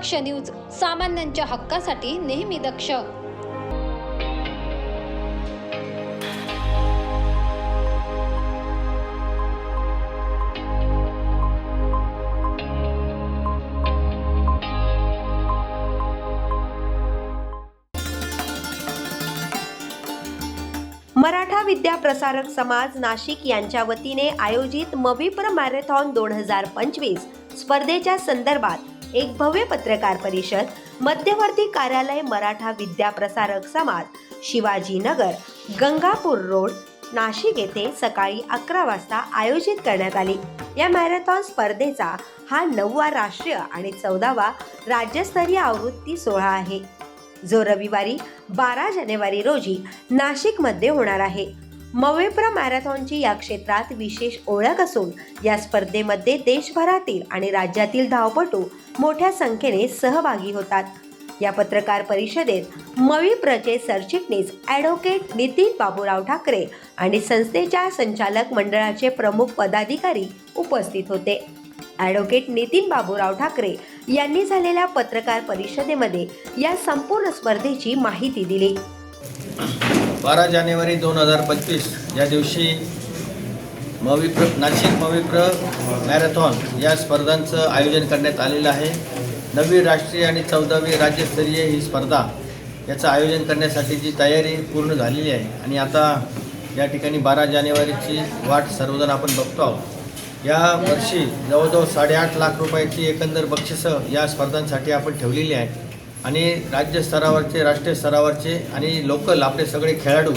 दक्ष news सामान्यांच्या हक्कासाठी नेहमी दक्ष. मराठा विद्या प्रसारक समाज नाशिक यांच्या वतीने आयोजित मविप्र मॅरेथॉन दोन हजार पंचवीस स्पर्धेच्या संदर्भात एक भव्य पत्रकार परिषद मध्यवर्ती कार्यालय मराठा विद्या प्रसारक समाज शिवाजीनगर गंगापूर रोड नाशिक येथे सकाळी अकरा वाजता आयोजित करण्यात आली. या मॅरेथॉन स्पर्धेचा हा नववा राष्ट्रीय आणि चौदावा राज्यस्तरीय आवृत्ती सोहळा आहे. जो रविवारी बारा जानेवारी रोजी नाशिकमध्ये होणार आहे. मवेप्र मॅरेथॉनची या क्षेत्रात विशेष ओळख असून या स्पर्धेमध्ये देशभरातील आणि राज्यातील धावपटू मोठ्या संख्येने सहभागी होतात. या पत्रकार परिषदेत मविप्रचे सरचिटणीस ॲडव्होकेट नितीन बाबूराव ठाकरे आणि संस्थेच्या संचालक मंडळाचे प्रमुख पदाधिकारी उपस्थित होते. ॲडव्होकेट नितीन बाबूराव ठाकरे यांनी झालेल्या पत्रकार परिषदेमध्ये या संपूर्ण स्पर्धेची माहिती दिली. बारा जानेवारी दोन हजार पंचवीस या दिवशी मविप्र नाशिक मविप्र मॅरेथॉन या स्पर्धांचं आयोजन करण्यात आलेलं आहे. नववी राष्ट्रीय आणि चौदावी राज्यस्तरीय ही स्पर्धा याचं आयोजन करण्यासाठीची तयारी पूर्ण झालेली आहे. आणि आता या ठिकाणी बारा जानेवारीची वाट सर्वजण आपण बघतो आहोत. या वर्षी जवळजवळ साडेआठ लाख रुपयाची एकंदर बक्षिसं या स्पर्धांसाठी आपण ठेवलेली आहे आणि राज्य स्तरावरचे राष्ट्रीय स्तरावरचे आणि लोकल आपले सगळे खेळाडू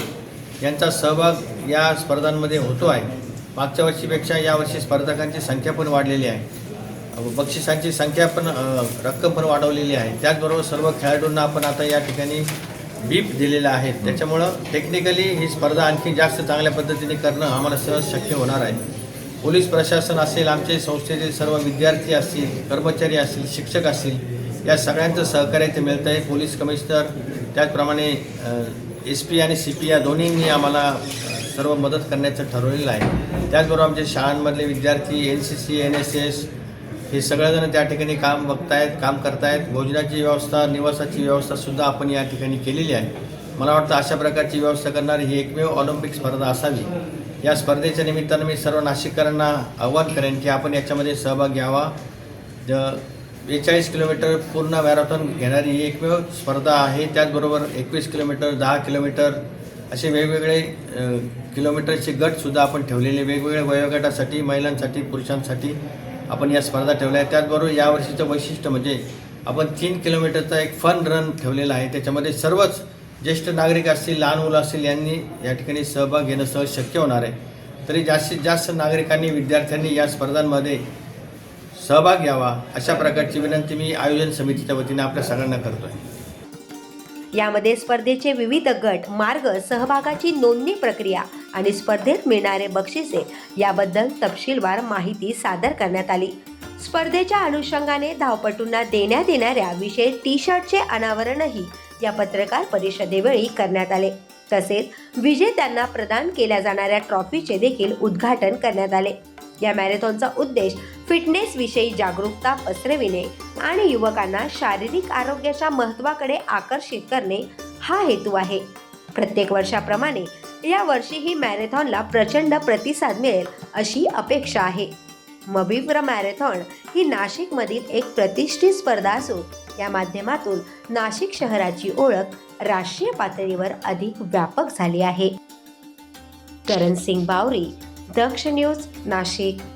यांचा सहभाग या स्पर्धांमध्ये होतो आहे. मागच्या वर्षीपेक्षा यावर्षी स्पर्धकांची संख्या पण वाढलेली आहे. बक्षिसांची संख्या पण रक्कम पण वाढवलेली आहे. त्याचबरोबर सर्व खेळाडूंना आपण आता या ठिकाणी बीप दिलेल्या आहेत त्याच्यामुळं टेक्निकली ही स्पर्धा आणखी जास्त चांगल्या पद्धतीने करणं आम्हाला सहज शक्य होणार आहे. पोलीस प्रशासन असेल आमचे संस्थेतील सर्व विद्यार्थी असतील कर्मचारी असतील शिक्षक असतील या सगळ्यांचं सहकार्य इथे मिळतं आहे पोलीस कमिशनर त्याचप्रमाणे एस पी आणि सी पी या दोन्हींनी आम्हाला सर्व मदत करण्याचं ठरवलेलं आहे. त्याचबरोबर आमच्या शाळांमधले विद्यार्थी N C C N S S हे सगळेजण त्या ठिकाणी काम बघतायत काम करतायत. भोजनाची व्यवस्था निवासाची व्यवस्थासुद्धा आपण या ठिकाणी केलेली आहे. मला वाटतं अशा प्रकारची व्यवस्था करणारी ही एकमेव ऑलिम्पिक स्पर्धा असावी. या स्पर्धेच्या निमित्तानं मी सर्व नाशिककरांना आव्हान करेन की आपण याच्यामध्ये सहभाग घ्यावा. द बेचाळीस किलोमीटर पूर्ण मॅरेथॉन घेणारी ही एकमेव स्पर्धा आहे. त्याचबरोबर एकवीस किलोमीटर दहा किलोमीटर असे वेगवेगळे किलोमीटरचे गटसुद्धा आपण ठेवलेले वेगवेगळ्या वयोगटासाठी महिलांसाठी पुरुषांसाठी आपण या स्पर्धा ठेवल्या आहेत. त्याचबरोबर यावर्षीचं वैशिष्ट्य म्हणजे आपण तीन किलोमीटरचा एक फन रन ठेवलेला आहे. त्याच्यामध्ये सर्वच ज्येष्ठ नागरिक असतील लहान मुलं असतील यांनी या ठिकाणी सहभाग घेणं सहज शक्य होणार आहे. तरी जास्तीत जास्त नागरिकांनी विद्यार्थ्यांनी या स्पर्धांमध्ये सहभाग घ्यावा अशा प्रकारची विनंती मी आयोजन समितीच्या वतीने आपल्या सगळ्यांना करतो आहे यामध्ये स्पर्धेचे विविध गट मार्ग सहभागाची नोंदणी प्रक्रिया आणि स्पर्धेत मिळणारे बक्षिसे याबद्दल तपशीलवार माहिती सादर करण्यात आली. स्पर्धेच्या अनुषंगाने धावपटूंना देण्यात येणाऱ्या विशेष टी शर्टचे अनावरणही या पत्रकार परिषदेवेळी करण्यात आले. तसेच विजेत्यांना प्रदान केल्या जाणाऱ्या ट्रॉफीचे देखील उद्घाटन करण्यात आले. या मॅरेथॉनचा उद्देश फिटनेस विषयी जागरूकता पसरविणे आणि युवकांना शारीरिक आरोग्याच्या महत्त्वाकडे आकर्षित करणे हा हेतू आहे. प्रत्येक वर्षाप्रमाणे या वर्षीही मॅरेथॉनला प्रचंड प्रतिसाद मिळेल अशी अपेक्षा आहे. मबिव्र मॅरेथॉन ही नाशिकमधील एक प्रतिष्ठित स्पर्धा असून या माध्यमातून नाशिक शहराची ओळख राष्ट्रीय पातळीवर अधिक व्यापक झाली आहे. करण सिंग बावरी दक्ष न्यूज नाशिक.